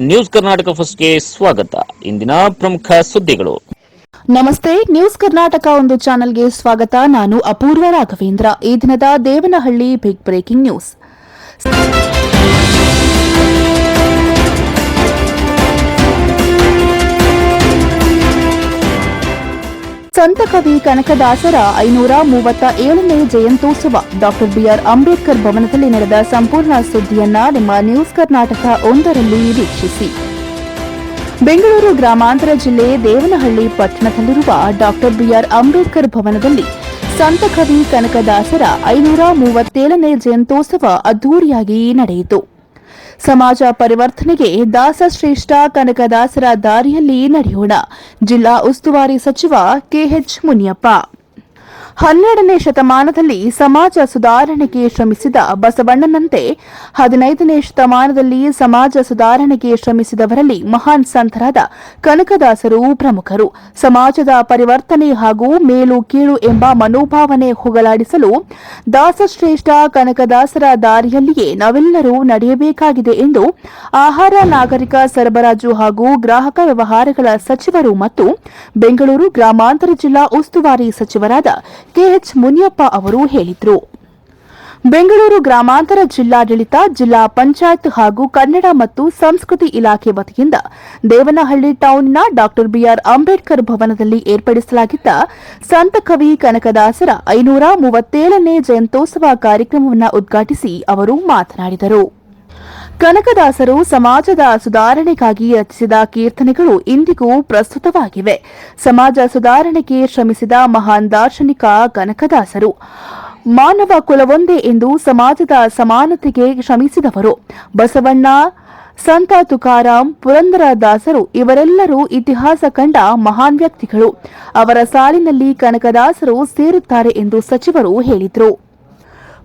News Karnataka ಫಸ್ಟ್ಗೆ ಸ್ವಾಗತ. ಇಂದಿನ ಪ್ರಮುಖ ಸುದ್ದಿಗಳು. ನಮಸ್ತೆ, ನ್ಯೂಸ್ ಕರ್ನಾಟಕ ಒಂದು ಚಾನೆಲ್ಗೆ ಸ್ವಾಗತ. ನಾನು ಅಪೂರ್ವ ರಾಘವೇಂದ್ರ. ಈ ದಿನದ ದೇವನಹಳ್ಳಿ ಬಿಗ್ ಬ್ರೇಕಿಂಗ್ ನ್ಯೂಸ್ ಸಂತ ಕವಿ ಕನಕದಾಸರ ಐನೂರ ಮೂವತ್ತ ಏಳನೇ ಜಯಂತೋತ್ಸವ ಡಾಕ್ಟರ್ ಬಿಆರ್ ಅಂಬೇಡ್ಕರ್ ಭವನದಲ್ಲಿ ನಡೆದ ಸಂಪೂರ್ಣ ಸುದ್ದಿಯನ್ನ ನಿಮ್ಮ ನ್ಯೂಸ್ ಕರ್ನಾಟಕ ಒಂದರಲ್ಲಿ ವೀಕ್ಷಿಸಿ. ಬೆಂಗಳೂರು ಗ್ರಾಮಾಂತರ ಜಿಲ್ಲೆ ದೇವನಹಳ್ಳಿ ಪಟ್ಟಣದಲ್ಲಿರುವ ಡಾಕ್ಟರ್ ಬಿಆರ್ ಅಂಬೇಡ್ಕರ್ ಭವನದಲ್ಲಿ ಸಂತಕವಿ ಕನಕದಾಸರ ಐನೂರ ಮೂವತ್ತೇಳನೇ ಜಯಂತೋತ್ಸವ ಅದ್ದೂರಿಯಾಗಿ ನಡೆಯಿತು. ಸಮಾಜ ಪರಿವರ್ತನೆಗೆ ದಾಸಶ್ರೇಷ್ಠ ಕನಕದಾಸರ ದಾರಿಯಲ್ಲಿ ನಡೆಯೋಣ. ಜಿಲ್ಲಾ ಉಸ್ತುವಾರಿ ಸಚಿವ ಕೆಎಚ್ ಮುನಿಯಪ್ಪ. ಹನ್ನೆರಡನೇ ಶತಮಾನದಲ್ಲಿ ಸಮಾಜ ಸುಧಾರಣೆಗೆ ಶ್ರಮಿಸಿದ ಬಸವಣ್ಣನಂತೆ ಹದಿನೈದನೇ ಶತಮಾನದಲ್ಲಿ ಸಮಾಜ ಸುಧಾರಣೆಗೆ ಶ್ರಮಿಸಿದವರಲ್ಲಿ ಮಹಾನ್ ಸಂತರಾದ ಕನಕದಾಸರು ಪ್ರಮುಖರು. ಸಮಾಜದ ಪರಿವರ್ತನೆ ಹಾಗೂ ಮೇಲು ಕೀಳು ಎಂಬ ಮನೋಭಾವನೆ ಹೋಗಲಾಡಿಸಲು ದಾಸಶ್ರೇಷ್ಠ ಕನಕದಾಸರ ದಾರಿಯಲ್ಲಿಯೇ ನಾವೆಲ್ಲರೂ ನಡೆಯಬೇಕಾಗಿದೆ ಎಂದು ಆಹಾರ, ನಾಗರಿಕ ಸರಬರಾಜು ಹಾಗೂ ಗ್ರಾಹಕ ವ್ಯವಹಾರಗಳ ಸಚಿವರು ಮತ್ತು ಬೆಂಗಳೂರು ಗ್ರಾಮಾಂತರ ಜಿಲ್ಲಾ ಉಸ್ತುವಾರಿ ಸಚಿವರಾದ ಕೆಎಚ್ ಮುನಿಯಪ್ಪ ಅವರು ಹೇಳಿದರು. ಬೆಂಗಳೂರು ಗ್ರಾಮಾಂತರ ಜಿಲ್ಲಾಡಳಿತ, ಜಿಲ್ಲಾ ಪಂಚಾಯತ್ ಹಾಗೂ ಕನ್ನಡ ಮತ್ತು ಸಂಸ್ಕೃತಿ ಇಲಾಖೆ ವತಿಯಿಂದ ದೇವನಹಳ್ಳಿ ಟೌನ್ನ ಡಾಕ್ಟರ್ ಬಿಆರ್ ಅಂಬೇಡ್ಕರ್ ಭವನದಲ್ಲಿ ಏರ್ಪಡಿಸಲಾಗಿದ್ದ ಸಂತ ಕವಿ ಕನಕದಾಸರ ಐನೂರ ಮೂವತ್ತೇಳನೇ ಜಯಂತೋತ್ಸವ ಕಾರ್ಯಕ್ರಮವನ್ನು ಉದ್ಘಾಟಿಸಿ ಅವರು ಮಾತನಾಡಿದರು. ಕನಕದಾಸರು ಸಮಾಜದ ಸುಧಾರಣೆಗಾಗಿ ರಚಿಸಿದ ಕೀರ್ತನೆಗಳು ಇಂದಿಗೂ ಪ್ರಸ್ತುತವಾಗಿವೆ. ಸಮಾಜ ಸುಧಾರಣೆಗೆ ಶ್ರಮಿಸಿದ ಮಹಾನ್ ದಾರ್ಶನಿಕ ಕನಕದಾಸರು. ಮಾನವ ಕುಲವೊಂದೇ ಎಂದು ಸಮಾಜದ ಸಮಾನತೆಗೆ ಶ್ರಮಿಸಿದವರು. ಬಸವಣ್ಣ, ಸಂತ ತುಕಾರಾಂ ಪುರಂದರದಾಸರು ಇವರೆಲ್ಲರೂ ಇತಿಹಾಸ ಕಂಡ ಮಹಾನ್ ವ್ಯಕ್ತಿಗಳು. ಅವರ ಸಾಲಿನಲ್ಲಿ ಕನಕದಾಸರು ಸೇರುತ್ತಾರೆ ಎಂದು ಸಚಿವರು ಹೇಳಿದರು.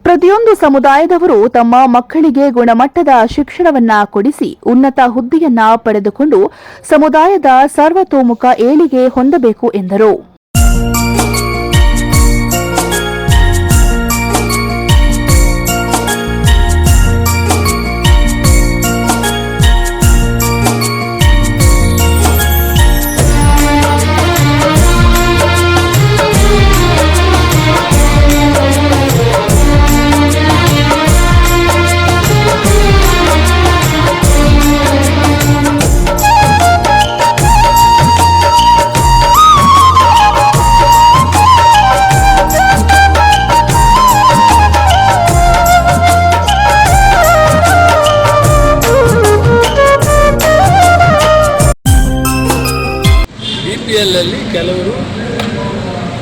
ಪ್ರತಿಯೊಂದು ಸಮುದಾಯದವರು ತಮ್ಮ ಮಕ್ಕಳಿಗೆ ಗುಣಮಟ್ಟದ ಶಿಕ್ಷಣವನ್ನ ಕೊಡಿಸಿ ಉನ್ನತ ಹುದ್ದೆಯನ್ನ ಪಡೆದುಕೊಂಡು ಸಮುದಾಯದ ಸರ್ವತೋಮುಖ ಏಳಿಗೆ ಹೊಂದಬೇಕು ಎಂದರು.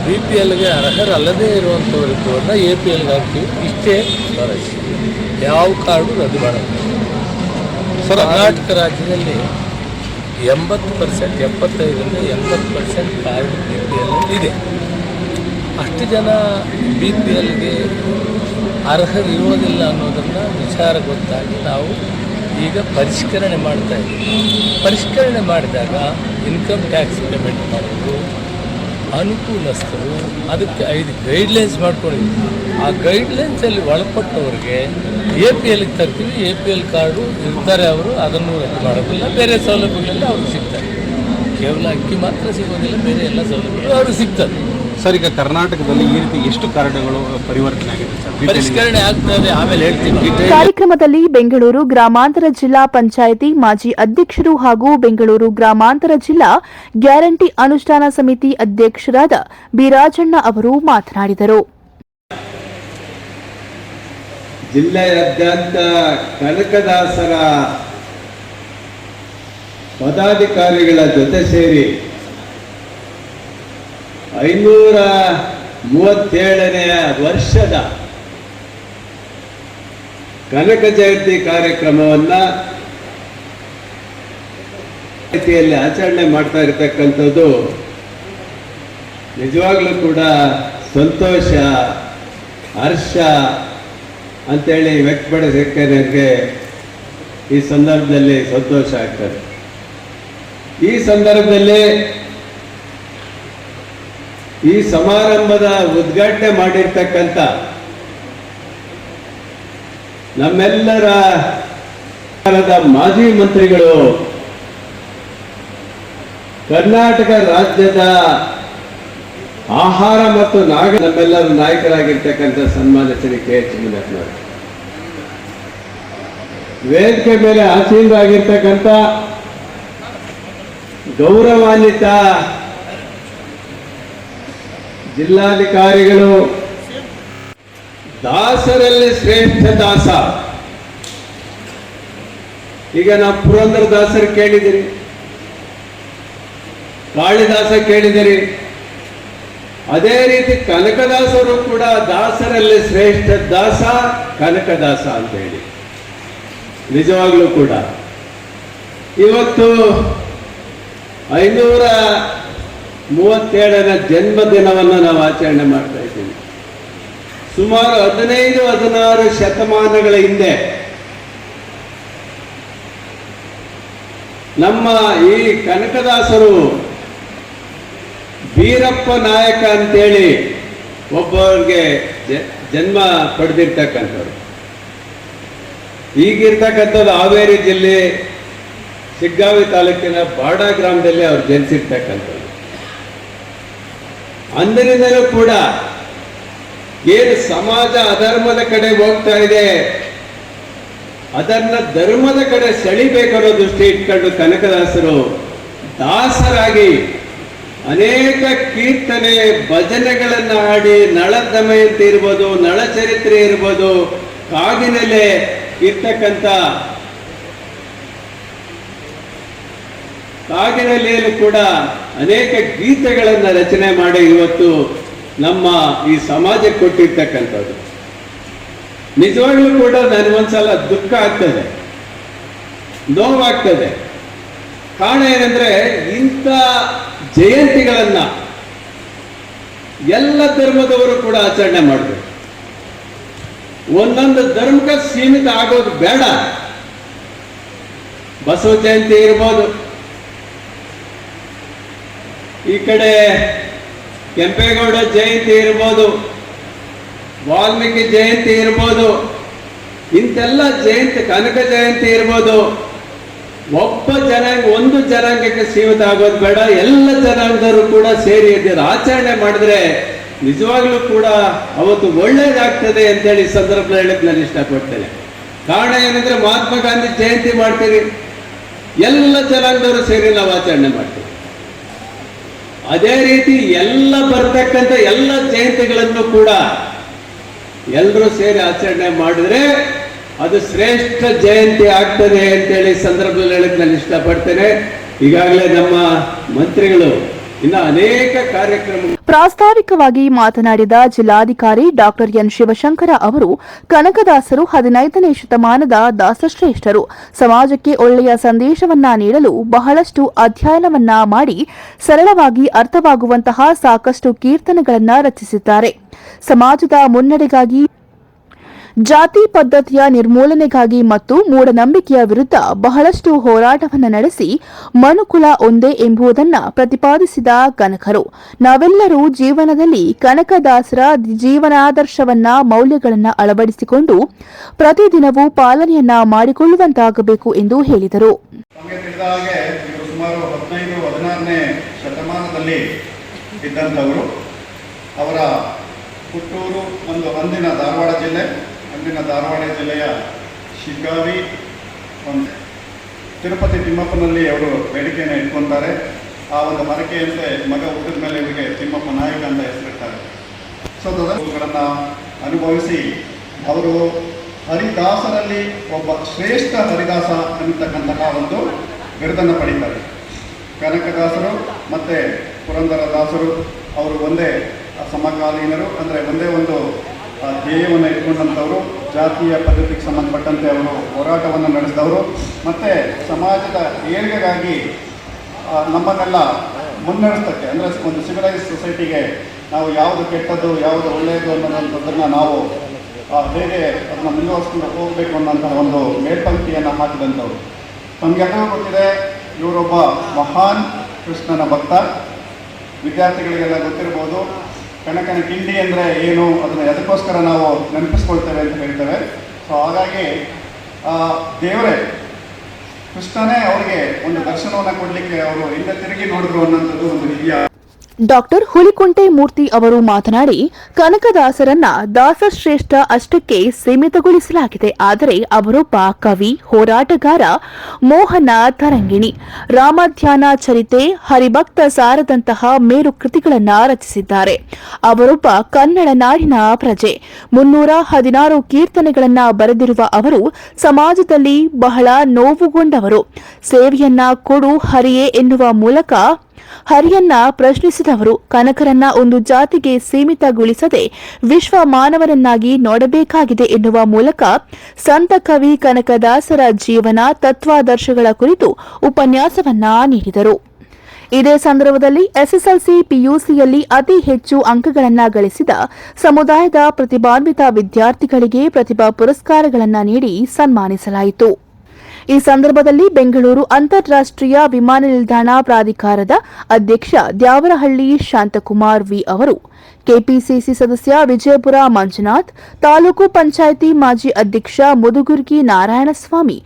ಬಿ ಪಿ ಎಲ್ಗೆ ಅರ್ಹರಲ್ಲದೇ ಇರುವಂಥವರಿದ್ದವ್ರನ್ನ ಎ ಪಿ ಎಲ್ಗೆ ಹಾಕ್ತೀವಿ. ಇಷ್ಟೇ ಯಾವ ಕಾರ್ಡು ರದ್ದು ಮಾಡೋದು ಸರ್ ಕರ್ನಾಟಕ ರಾಜ್ಯದಲ್ಲಿ ಎಂಬತ್ತು ಪರ್ಸೆಂಟ್ ಎಪ್ಪತ್ತೈದರಿಂದ ಎಂಬತ್ತು percent card B P L ಇದೆ. ಅಷ್ಟು ಜನ ಬಿ ಪಿ ಎಲ್ಗೆ ಅರ್ಹರಿರೋದಿಲ್ಲ ಅನ್ನೋದನ್ನು ವಿಚಾರ ಗೊತ್ತಾಗಿ ನಾವು ಈಗ ಪರಿಷ್ಕರಣೆ ಮಾಡ್ತಾ ಇದ್ದೀವಿ. ಪರಿಷ್ಕರಣೆ ಮಾಡಿದಾಗ ಇನ್ಕಮ್ ಟ್ಯಾಕ್ಸ್ ಪೇಮೆಂಟ್ ಮಾಡೋದು ಅನುಕೂಲಸ್ಥರು ಅದಕ್ಕೆ ಐದು ಗೈಡ್ಲೈನ್ಸ್ ಮಾಡ್ಕೊಂಡಿದ್ವಿ ಆ ಗೈಡ್ಲೈನ್ಸಲ್ಲಿ ಒಳಪಟ್ಟವ್ರಿಗೆ ಎ ಪಿ ಎಲ್ಗೆ ತರ್ತೀವಿ ಎ ಪಿ ಎಲ್ ಕಾರ್ಡು ಇರ್ತಾರೆ ಅವರು, ಅದನ್ನು ರದ್ದು ಮಾಡೋದಿಲ್ಲ, ಬೇರೆ ಸೌಲಭ್ಯಗಳೆಲ್ಲ ಅವ್ರಿಗೆ ಸಿಗ್ತಾರೆ. ಕೇವಲ ಅಕ್ಕಿ ಮಾತ್ರ ಸಿಗೋದಿಲ್ಲ, ಬೇರೆ ಎಲ್ಲ ಸೌಲಭ್ಯಗಳು ಅವ್ರಿಗೆ ಸಿಗ್ತದೆ. ಸರ್ ಈಗ ಕರ್ನಾಟಕದಲ್ಲಿ ಈ ರೀತಿ ಎಷ್ಟು ಕಾರ್ಡ್ಗಳು ಪರಿವರ್ತನೆ ಆಗಿದೆ? ಪರಿಷ್ಕರಣೆ ಆಗ್ತದೆ ಆಮೇಲೆ ಹೇಳ್ತೀನಿ. ಕಾರ್ಯಕ್ರಮದಲ್ಲಿ ಬೆಂಗಳೂರು ಗ್ರಾಮಾಂತರ ಜಿಲ್ಲಾ ಪಂಚಾಯಿತಿ ಮಾಜಿ ಅಧ್ಯಕ್ಷರು ಹಾಗೂ ಬೆಂಗಳೂರು ಗ್ರಾಮಾಂತರ ಜಿಲ್ಲಾ ಗ್ಯಾರಂಟಿ ಅನುಷ್ಠಾನ ಸಮಿತಿ ಅಧ್ಯಕ್ಷರಾದ ಬಿರಾಜಣ್ಣ ಅವರು ಮಾತನಾಡಿದರು. ಜಿಲ್ಲೆಯಾದ್ಯಂತ ಕನಕದಾಸರ ಪದಾಧಿಕಾರಿಗಳ ಜೊತೆ ಸೇರಿ ಐನೂರ ಮೂವತ್ತೇಳನೆಯ ವರ್ಷದ ಕನಕ ಜಯಂತಿ ಕಾರ್ಯಕ್ರಮವನ್ನು ರೀತಿಯಲ್ಲಿ ಆಚರಣೆ ಮಾಡ್ತಾ ಇರತಕ್ಕಂಥದ್ದು ನಿಜವಾಗ್ಲೂ ಕೂಡ ಸಂತೋಷ, ಹರ್ಷ ಅಂತೇಳಿ ವ್ಯಕ್ತಪಡಿಸಕ್ಕೆ ನನಗೆ ಈ ಸಂದರ್ಭದಲ್ಲಿ ಸಂತೋಷ ಆಗ್ತದೆ. ಈ ಸಂದರ್ಭದಲ್ಲಿ ಈ ಸಮಾರಂಭದ ಉದ್ಘಾಟನೆ ಮಾಡಿರ್ತಕ್ಕಂಥ ನಮ್ಮೆಲ್ಲರ ಮಾಜಿ ಮಂತ್ರಿಗಳು, ಕರ್ನಾಟಕ ರಾಜ್ಯದ ಆಹಾರ ಮತ್ತು ನಾಗ ನಮ್ಮೆಲ್ಲರ ನಾಯಕರಾಗಿರ್ತಕ್ಕಂಥ ಸನ್ಮಾನ್ಯ ಶ್ರೀ ಕೆ ಎಚ್ ಮುನಿಯಪ್ಪನವರು ವೇದಿಕೆ ಮೇಲೆ ಆಸೀನರಾಗಿರ್ತಕ್ಕಂಥ ಗೌರವಾನ್ವಿತ ಜಿಲ್ಲಾಧಿಕಾರಿಗಳು ದಾಸರಲ್ಲಿ ಶ್ರೇಷ್ಠ ದಾಸ. ಈಗ ನಾವು ಪುರಂದರ ದಾಸರು ಕೇಳಿದಿರಿ. ಕಾಳಿದಾಸ ಕೇಳಿದಿರಿ. ಅದೇ ರೀತಿ ಕನಕದಾಸರು ಕೂಡ ದಾಸರಲ್ಲಿ ಶ್ರೇಷ್ಠ ದಾಸ, ಕನಕದಾಸ ಅಂತ ಹೇಳಿ. ನಿಜವಾಗ್ಲೂ ಕೂಡ. ಇವತ್ತು ಐನೂರ ಮೂವತ್ತೇಳರ ಜನ್ಮದಿನವನ್ನು ನಾವು ಆಚರಣೆ ಮಾಡ್ತಾ ಇದ್ದೀವಿ. ಸುಮಾರು ಹದಿನೈದು, ಹದಿನಾರು ಶತಮಾನಗಳ ಹಿಂದೆ ನಮ್ಮ ಈ ಕನಕದಾಸರು ವೀರಪ್ಪ ನಾಯಕ ಅಂತೇಳಿ ಒಬ್ಬರಿಗೆ ಜನ್ಮ ಪಡೆದಿರ್ತಕ್ಕಂಥವ್ರು. ಈಗಿರ್ತಕ್ಕಂಥದ್ದು ಹಾವೇರಿ ಜಿಲ್ಲೆ ಸಿಗ್ಗಾವಿ ತಾಲೂಕಿನ ಬಾಡ ಗ್ರಾಮದಲ್ಲಿ ಅವ್ರು ಜನಿಸಿರ್ತಕ್ಕಂಥದ್ದು ಅಂದಿನಿಂದಲೂ ಕೂಡ ಏನು ಸಮಾಜ ಅಧರ್ಮದ ಕಡೆ ಹೋಗ್ತಾ ಇದೆ, ಅದನ್ನ ಧರ್ಮದ ಕಡೆ ಸೆಳಿಬೇಕನ್ನೋ ದೃಷ್ಟಿ ಇಟ್ಕೊಂಡು ಕನಕದಾಸರು ದಾಸರಾಗಿ ಅನೇಕ ಕೀರ್ತನೆ ಭಜನೆಗಳನ್ನ ಹಾಡಿ ನಳ ದಮಯಂತಿ ಇರ್ಬೋದು, ನಳಚರಿತ್ರೆ ಇರ್ಬೋದು, ಕಾಗಿನೆಲೆ ಇರ್ತಕ್ಕಂಥ ಕಾಗಿನೆಲೆಯಲ್ಲೂ ಕೂಡ ಅನೇಕ ಗೀತೆಗಳನ್ನು ರಚನೆ ಮಾಡಿ ಇವತ್ತು ನಮ್ಮ ಈ ಸಮಾಜಕ್ಕೆ ಕೊಟ್ಟಿರ್ತಕ್ಕಂಥದ್ದು. ನಿಜವಾಗ್ಲೂ ಕೂಡ ನನಗೊಂದ್ಸಲ ದುಃಖ ಆಗ್ತದೆ. ನೋವಾಗ್ತದೆ. ಕಾರಣ ಏನಂದ್ರೆ ಇಂಥ ಜಯಂತಿಗಳನ್ನ ಎಲ್ಲ ಧರ್ಮದವರು ಕೂಡ ಆಚರಣೆ ಮಾಡಬೇಕು. ಒಂದೊಂದು ಧರ್ಮಕ್ಕೆ ಸೀಮಿತ ಆಗೋದು ಬೇಡ. ಬಸವ ಜಯಂತಿ ಇರ್ಬೋದು. ಈ ಕಡೆ ಕೆಂಪೇಗೌಡ ಜಯಂತಿ ಇರ್ಬೋದು, ವಾಲ್ಮೀಕಿ ಜಯಂತಿ ಇರ್ಬೋದು, ಇಂತೆಲ್ಲ ಜಯಂತಿ, ಕನಕ ಜಯಂತಿ ಇರ್ಬೋದು. ಒಬ್ಬ ಜನಾಂಗ, ಒಂದು ಜನಾಂಗಕ್ಕೆ ಸೀಮಿತ ಆಗೋದು ಬೇಡ. ಎಲ್ಲ ಜನಾಂಗದವರು ಕೂಡ ಸೇರಿ ಇದರ ಆಚರಣೆ ಮಾಡಿದ್ರೆ ನಿಜವಾಗ್ಲೂ ಕೂಡ ಅವತ್ತು ಒಳ್ಳೇದಾಗ್ತದೆ ಅಂತೇಳಿ ಈ ಸಂದರ್ಭದಲ್ಲಿ ಹೇಳಕ್ ನಾನು ಇಷ್ಟಪಡ್ತೇನೆ. ಕಾರಣ ಏನಂದ್ರೆ ಮಹಾತ್ಮ ಗಾಂಧಿ ಜಯಂತಿ ಮಾಡ್ತೀರಿ ಎಲ್ಲ ಜನಾಂಗದವರು ಸೇರಿ ನಾವು ಆಚರಣೆ ಮಾಡ್ತೀವಿ. ಅದೇ ರೀತಿ ಎಲ್ಲ ಬರ್ತಕ್ಕಂಥ ಎಲ್ಲ ಜಯಂತಿಗಳನ್ನು ಕೂಡ ಎಲ್ಲರೂ ಸೇರಿ ಆಚರಣೆ ಮಾಡಿದ್ರೆ ಅದು ಶ್ರೇಷ್ಠ ಜಯಂತಿ ಆಗ್ತದೆ ಅಂತೇಳಿ ಸಂದರ್ಭದಲ್ಲಿ ಹೇಳಕ್ ನಾನು ಇಷ್ಟಪಡ್ತೇನೆ. ಈಗಾಗಲೇ ನಮ್ಮ ಮಂತ್ರಿಗಳು ಪ್ರಾಸ್ತಾವಿಕವಾಗಿ ಮಾತನಾಡಿದ ಜಿಲ್ಲಾಧಿಕಾರಿ ಡಾಕ್ಟರ್ ಎನ್ ಶಿವಶಂಕರ ಅವರು, ಕನಕದಾಸರು ಹದಿನೈದನೇ ಶತಮಾನದ ದಾಸಶ್ರೇಷ್ಠರು. ಸಮಾಜಕ್ಕೆ ಒಳ್ಳೆಯ ಸಂದೇಶವನ್ನ ನೀಡಲು ಬಹಳಷ್ಟು ಅಧ್ಯಯನವನ್ನ ಮಾಡಿ, ಸರಳವಾಗಿ ಅರ್ಥವಾಗುವಂತಹ ಸಾಕಷ್ಟು ಕೀರ್ತನೆಗಳನ್ನ ರಚಿಸಿದ್ದಾರೆ. ಸಮಾಜದ ಮುನ್ನಡೆಗಾಗಿ ಜಾತಿ ಪದ್ಧತಿಯ ನಿರ್ಮೂಲನೆಗಾಗಿ ಮತ್ತು ಮೂಢನಂಬಿಕೆಯ ವಿರುದ್ಧ ಬಹಳಷ್ಟು ಹೋರಾಟವನ್ನು ನಡೆಸಿ ಮನುಕುಲ ಒಂದೇ ಎಂಬುದನ್ನು ಪ್ರತಿಪಾದಿಸಿದ ಕನಕರು. ನಾವೆಲ್ಲರೂ ಜೀವನದಲ್ಲಿ ಕನಕದಾಸರ ಜೀವನಾದರ್ಶವನ್ನ, ಮೌಲ್ಯಗಳನ್ನ ಅಳವಡಿಸಿಕೊಂಡು ಪ್ರತಿದಿನವೂ ಪಾಲನೆಯನ್ನ ಮಾಡಿಕೊಳ್ಳುವಂತಾಗಬೇಕು ಎಂದು ಹೇಳಿದರು. ಅವರ ಹುಟ್ಟೂರು ಒಂದು ಅಂದಿನ ಧಾರವಾಡ ಜಿಲ್ಲೆ ಅಂದಿನ ಧಾರವಾಡ ಜಿಲ್ಲೆಯ ಶಿಗ್ಗಾವಿ ಒಂದು ತಿರುಪತಿ ತಿಮ್ಮಪ್ಪನಲ್ಲಿ ಅವರು ಬೇಡಿಕೆಯನ್ನು ಇಟ್ಕೊತಾರೆ. ಆ ಒಂದು ಮರಕೆಯಂತೆ ಮಗ ಹುಟ್ಟಿದ ಮೇಲೆ ಇವರಿಗೆ ತಿಮ್ಮಪ್ಪ ನಾಯಕ ಅಂತ ಹೆಸರಿಡ್ತಾರೆ. ಸೊ ಅವುಗಳನ್ನು ಅನುಭವಿಸಿ ಅವರು ಹರಿದಾಸರಲ್ಲಿ ಒಬ್ಬ ಶ್ರೇಷ್ಠ ಹರಿದಾಸ ಅನ್ನತಕ್ಕಂತಹ ಒಂದು ಬಿರುದನ್ನು ಪಡೀತಾರೆ. ಕನಕದಾಸರು ಮತ್ತು ಪುರಂದರದಾಸರು ಅವರು ಒಂದೇ ಸಮಕಾಲೀನರು, ಅಂದರೆ ಒಂದೇ ಒಂದು ಧ್ಯೇಯವನ್ನು ಇಟ್ಕೊಂಡಂಥವರು. ಜಾತಿಯ ಪದ್ಧತಿಗೆ ಸಂಬಂಧಪಟ್ಟಂತೆ ಅವರು ಹೋರಾಟವನ್ನು ನಡೆಸಿದವರು. ಮತ್ತು ಸಮಾಜದ ಏಳಿಗೆಗಾಗಿ ನಮ್ಮನ್ನೆಲ್ಲ ಮುನ್ನಡೆಸ್ತಕ್ಕೆ ಅಂದರೆ ಒಂದು ಸಿವಿಲೈಸ್ ಸೊಸೈಟಿಗೆ ನಾವು ಯಾವುದು ಕೆಟ್ಟದ್ದು, ಯಾವುದು ಒಳ್ಳೆಯದು ಅನ್ನೋದಂಥದ್ದನ್ನು ನಾವು ಹೇಗೆ ಅದನ್ನು ಮುಂದುವರಿಸ್ಕೊಂಡು ಹೋಗಬೇಕು ಅನ್ನೋಂಥ ಒಂದು ಮೇಲ್ಪಂಕ್ತಿಯನ್ನು ಹಾಕಿದಂಥವ್ರು. ನಮಗೆಲ್ಲರೂ ಗೊತ್ತಿದೆ, ಇವರೊಬ್ಬ ಮಹಾನ್ ಕೃಷ್ಣನ ಭಕ್ತ. ವಿದ್ಯಾರ್ಥಿಗಳಿಗೆಲ್ಲ ಗೊತ್ತಿರ್ಬೋದು. ಕನಕನ ಕಿಂಡಿ ಅಂದರೆ ಏನು, ಅದನ್ನು ಅದಕ್ಕೋಸ್ಕರ ನಾವು ನೆನಪಿಸ್ಕೊಳ್ತೇವೆ ಅಂತ ಹೇಳ್ತೇವೆ. ಸೊ ಹಾಗಾಗಿ ದೇವರೇ, ಕೃಷ್ಣನೇ ಅವರಿಗೆ ಒಂದು ದರ್ಶನವನ್ನು ಕೊಡಲಿಕ್ಕೆ ಅವರು ಹಿಂದೆ ತಿರುಗಿ ನೋಡಿದ್ರು ಅನ್ನೋಂಥದ್ದು ಒಂದು ಹಿರಿಯ ಡಾಕ್ಟರ್ ಹುಲಿಕುಂಟೆ ಮೂರ್ತಿ ಅವರು ಮಾತನಾಡಿ, ಕನಕದಾಸರನ್ನ ದಾಸಶ್ರೇಷ್ಠ ಅಷ್ಟಕ್ಕೆ ಸೀಮಿತಗೊಳಿಸಲಾಗಿದೆ. ಆದರೆ ಅವರೊಬ್ಬ ಕವಿ, ಹೋರಾಟಗಾರ ಮೋಹನ ತರಂಗಿಣಿ. ರಾಮಧ್ಯಾನ ಚರಿತೆ, ಹರಿಭಕ್ತ ಸಾರದಂತಹ ಮೇರು ಕೃತಿಗಳನ್ನ ರಚಿಸಿದ್ದಾರೆ. ಅವರೊಬ್ಬ ಕನ್ನಡ ನಾಡಿನ ಪ್ರಜೆ. ಮುನ್ನೂರ ಹದಿನಾರು ಕೀರ್ತನೆಗಳನ್ನ ಬರೆದಿರುವ ಅವರು ಸಮಾಜದಲ್ಲಿ ಬಹಳ ನೋವುಗೊಂಡವರು. ಸೇವೆಯನ್ನ ಕೊಡು ಹರಿಯೇ ಎನ್ನುವ ಮೂಲಕ ಹರಿಯನ್ನ ಪ್ರಶ್ನಿಸಿದವರು ಕನಕರನ್ನ ಒಂದು ಜಾತಿಗೆ ಸೀಮಿತಗೊಳಿಸದೆ ವಿಶ್ವ ಮಾನವರನ್ನಾಗಿ ನೋಡಬೇಕಾಗಿದೆ ಎನ್ನುವ ಮೂಲಕ ಸಂತ ಕವಿ ಕನಕದಾಸರ ಜೀವನ ತತ್ವಾದರ್ಶಗಳ ಕುರಿತು ಉಪನ್ಯಾಸವನ್ನ ನೀಡಿದರು. ಇದೇ ಸಂದರ್ಭದಲ್ಲಿ ಎಸ್ಎಸ್ಎಲ್ಸಿ ಪಿಯುಸಿಯಲ್ಲಿ ಅತಿ ಹೆಚ್ಚು ಅಂಕಗಳನ್ನು ಗಳಿಸಿದ ಸಮುದಾಯದ ಪ್ರತಿಭಾನ್ವಿತ ವಿದ್ಯಾರ್ಥಿಗಳಿಗೆ ಪ್ರತಿಭಾ ಪುರಸ್ಕಾರಗಳನ್ನು ನೀಡಿ ಸನ್ಮಾನಿಸಲಾಯಿತು. ಈ ಸಂದರ್ಭದಲ್ಲಿ ಬೆಂಗಳೂರು ಅಂತಾರಾಷ್ಟ್ರೀಯ ವಿಮಾನ ನಿಲ್ದಾಣ ಪ್ರಾಧಿಕಾರದ ಅಧ್ಯಕ್ಷ ದ್ಯಾವರಹಳ್ಳಿ ಶಾಂತಕುಮಾರ್ ವಿ ಅವರು ಕೆಪಿಸಿಸಿ ಸದಸ್ಯ ವಿಜಯಪುರ ಮಂಜುನಾಥ್, ತಾಲೂಕು ಪಂಚಾಯಿತಿ ಮಾಜಿ ಅಧ್ಯಕ್ಷ ಮುದುಗುರ್ಗಿ ನಾರಾಯಣಸ್ವಾಮಿ,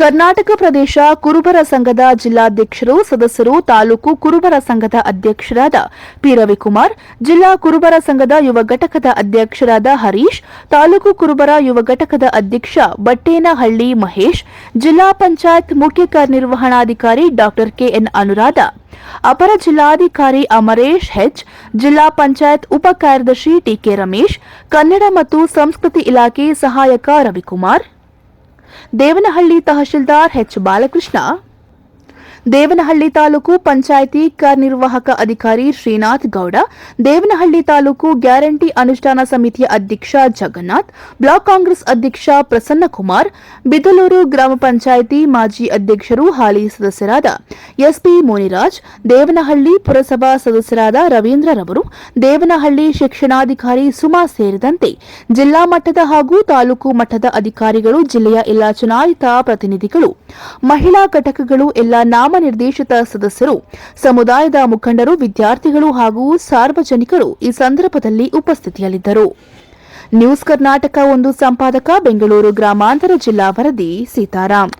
ಕರ್ನಾಟಕ ಪ್ರದೇಶ ಕುರುಬರ ಸಂಘದ ಜಿಲ್ಲಾಧ್ಯಕ್ಷರು, ಸದಸ್ಯರು, ತಾಲೂಕು ಕುರುಬರ ಸಂಘದ ಅಧ್ಯಕ್ಷರಾದ ಪಿ ರವಿಕುಮಾರ್, ಜಿಲ್ಲಾ ಕುರುಬರ ಸಂಘದ ಯುವ ಘಟಕದ ಅಧ್ಯಕ್ಷರಾದ ಹರೀಶ್, ತಾಲೂಕು ಕುರುಬರ ಯುವ ಘಟಕದ ಅಧ್ಯಕ್ಷ ಬಟ್ಟೇನಹಳ್ಳಿ ಮಹೇಶ್, ಜಿಲ್ಲಾ ಪಂಚಾಯತ್ ಮುಖ್ಯ ಕಾರ್ಯನಿರ್ವಹಣಾಧಿಕಾರಿ ಡಾ ಕೆಎನ್ ಅನುರಾಧ ಅಪರ ಜಿಲ್ಲಾಧಿಕಾರಿ ಅಮರೇಶ್ ಹೆಚ್, ಜಿಲ್ಲಾ ಪಂಚಾಯತ್ ಉಪ ಕಾರ್ಯದರ್ಶಿ ಟಿಕೆ ರಮೇಶ್, ಕನ್ನಡ ಮತ್ತು ಸಂಸ್ಕೃತಿ ಇಲಾಖೆ ಸಹಾಯಕ ರವಿಕುಮಾರ್, ದೇವನಹಳ್ಳಿ ತಹಶೀಲ್ದಾರ್ ಹೆಚ್. ಬಾಲಕೃಷ್ಣ. ದೇವನಹಳ್ಳಿ ತಾಲೂಕು ಪಂಚಾಯಿತಿ ಕಾರ್ಯನಿರ್ವಾಹಕ ಅಧಿಕಾರಿ ಶ್ರೀನಾಥ್ ಗೌಡ, ದೇವನಹಳ್ಳಿ ತಾಲೂಕು ಗ್ಯಾರಂಟಿ ಅನುಷ್ಠಾನ ಸಮಿತಿಯ ಅಧ್ಯಕ್ಷ ಜಗನ್ನಾಥ್, ಬ್ಲಾಕ್ ಕಾಂಗ್ರೆಸ್ ಅಧ್ಯಕ್ಷ ಪ್ರಸನ್ನಕುಮಾರ್, ಬಿದಲೂರು ಗ್ರಾಮ ಪಂಚಾಯಿತಿ ಮಾಜಿ ಅಧ್ಯಕ್ಷರು ಹಾಲಿ ಸದಸ್ಯರಾದ ಎಸ್ಪಿ ಮುನಿರಾಜ್, ದೇವನಹಳ್ಳಿ ಪುರಸಭಾ ಸದಸ್ಯರಾದ ರವೀಂದ್ರರವರು ದೇವನಹಳ್ಳಿ ಶಿಕ್ಷಣಾಧಿಕಾರಿ ಸುಮಾ ಸೇರಿದಂತೆ ಜಿಲ್ಲಾ ಮಟ್ಟದ ಹಾಗೂ ತಾಲೂಕು ಮಟ್ಟದ ಅಧಿಕಾರಿಗಳು, ಜಿಲ್ಲೆಯ ಎಲ್ಲಾ ಚುನಾಯಿತ ಪ್ರತಿನಿಧಿಗಳು, ಮಹಿಳಾ ಘಟಕಗಳು, ಎಲ್ಲ ನಾಮನಿರ್ದೇಶಿತ ಸದಸ್ಯರು, ಸಮುದಾಯದ ಮುಖಂಡರು, ವಿದ್ಯಾರ್ಥಿಗಳು ಹಾಗೂ ಸಾರ್ವಜನಿಕರು ಈ ಸಂದರ್ಭದಲ್ಲಿ ಉಪಸ್ಥಿತಿಯಲ್ಲಿದ್ದರು. ನ್ಯೂಸ್ ಕರ್ನಾಟಕ ಒಂದು ಸಂಪಾದಕ, ಬೆಂಗಳೂರು ಗ್ರಾಮಾಂತರ ಜಿಲ್ಲಾ ವರದಿ ಸೀತಾರಾಮ್